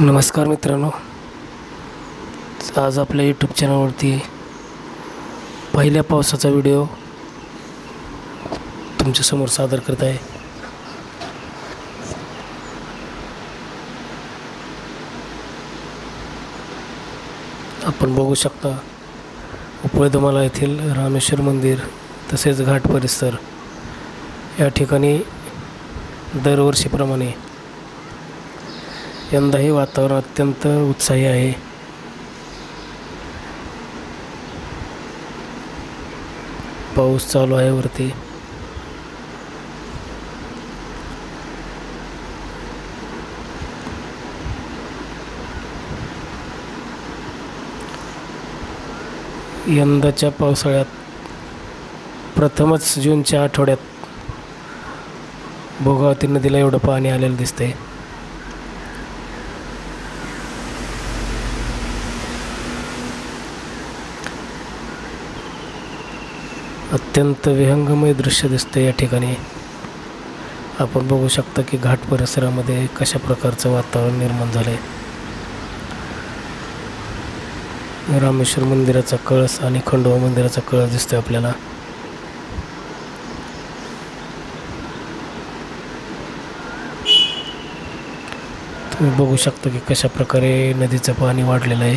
नमस्कार मित्रांनो. आज आपल्या यूट्यूब चॅनलवरती पहिल्या पावसाचा व्हिडिओ तुमच्यासमोर सादर करत आहे. आपण बघू शकता उपळदमाला येथील रामेश्वर मंदिर तसेच घाट परिसर या ठिकाणी दरवर्षीप्रमाणे यंदाही वातावरण अत्यंत उत्साही आहे. पाऊस चालू आहे वरती. यंदाच्या पावसाळ्यात प्रथमच जूनच्या आठवड्यात भोगावती नदीला एवढं पाणी आलेलं दिसतंय. अत्यंत विहंगमय दृश्य दिसते या ठिकाणी. आपण बघू शकता की घाट परिसरामध्ये कशा प्रकारचं वातावरण निर्माण झालं आहे रामेश्वर मंदिराचा कळस आणि खंडोबा मंदिराचा कळस दिसतोय आपल्याला. तुम्ही बघू शकता की कशा प्रकारे नदीचं पाणी वाढलेलं आहे.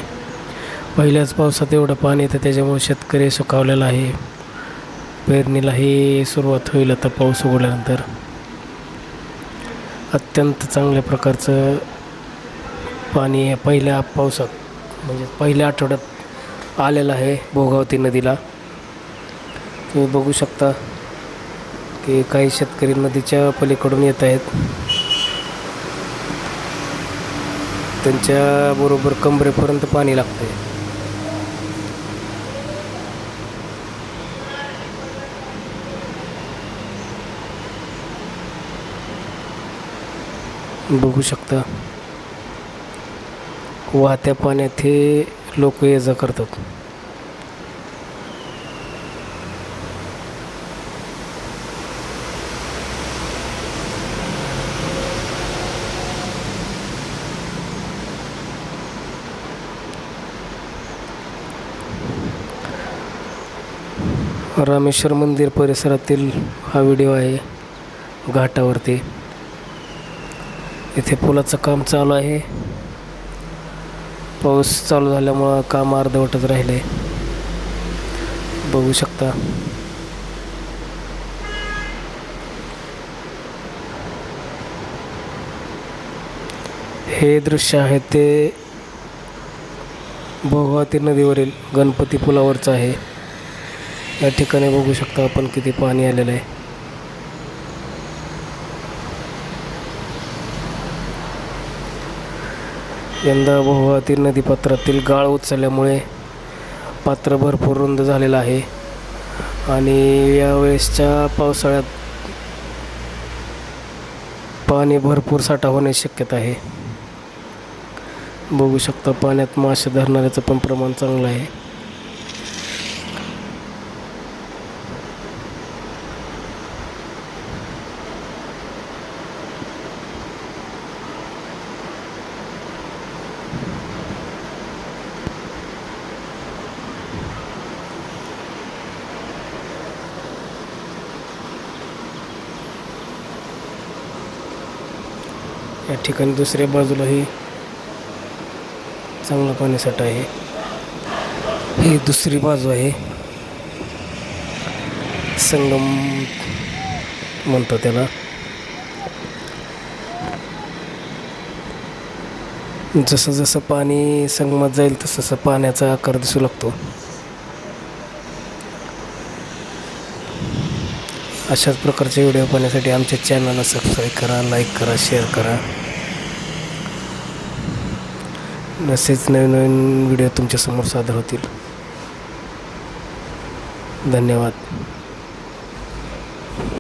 पहिल्याच पावसात एवढं पाणी येतं त्याच्यामुळे शेतकरी सुकावलेला आहे. पेरणीलाही सुरुवात होईल आता पाऊस उघडल्यानंतर. अत्यंत चांगल्या प्रकारचं पाणी आहे पहिल्या पावसात म्हणजे पहिल्या आठवड्यात आलेलं आहे भोगावती नदीला. तुम्ही बघू शकता की काही शेतकरी नदीच्या पलीकडून येत आहेत. त्यांच्याबरोबर कमरेपर्यंत पाणी लागतं बघू शकता. वाहत्या पाण्यात हे लोक ये जा करतात. रामेश्वर मंदिर परिसरातील हा व्हिडिओ आहे घाटावरती. इथे पुलाचं काम चालू आहे. पाऊस चालू झाल्यामुळं काम अर्धवटच राहिले. बघू शकता. हे दृश्य आहे ते भोगावती नदीवरील गणपती पुलावरचं आहे. या ठिकाणी बघू शकता आपण किती पाणी आलेलं आहे. यंदा भोगावती नदीपात्रातील गाळ उचलल्यामुळे पात्र भरपूर रुंद झालेलं आहे. आणि यावेळेसच्या पावसाळ्यात पाणी भरपूर साठा होण्याची शक्यता आहे. बघू शकता पाण्यात मासे धरणाऱ्याचं पण प्रमाण चांगलं आहे. या ठिकाणी दुसऱ्या बाजूलाही चांगला पाणीसाठा आहे. ही दुसरी बाजू आहे. संगम म्हणतो त्याला. जसं जसं पाणी संगमात जाईल तसं तसं पाण्याचा आकार दिसू लागतो. अशाच प्रकारचे व्हिडिओ पाहण्यासाठी आमच्या चॅनलला सबस्क्राईब करा लाईक करा शेअर करा. असेच नवीन नवीन व्हिडिओ तुमच्यासमोर सादर होतील. धन्यवाद.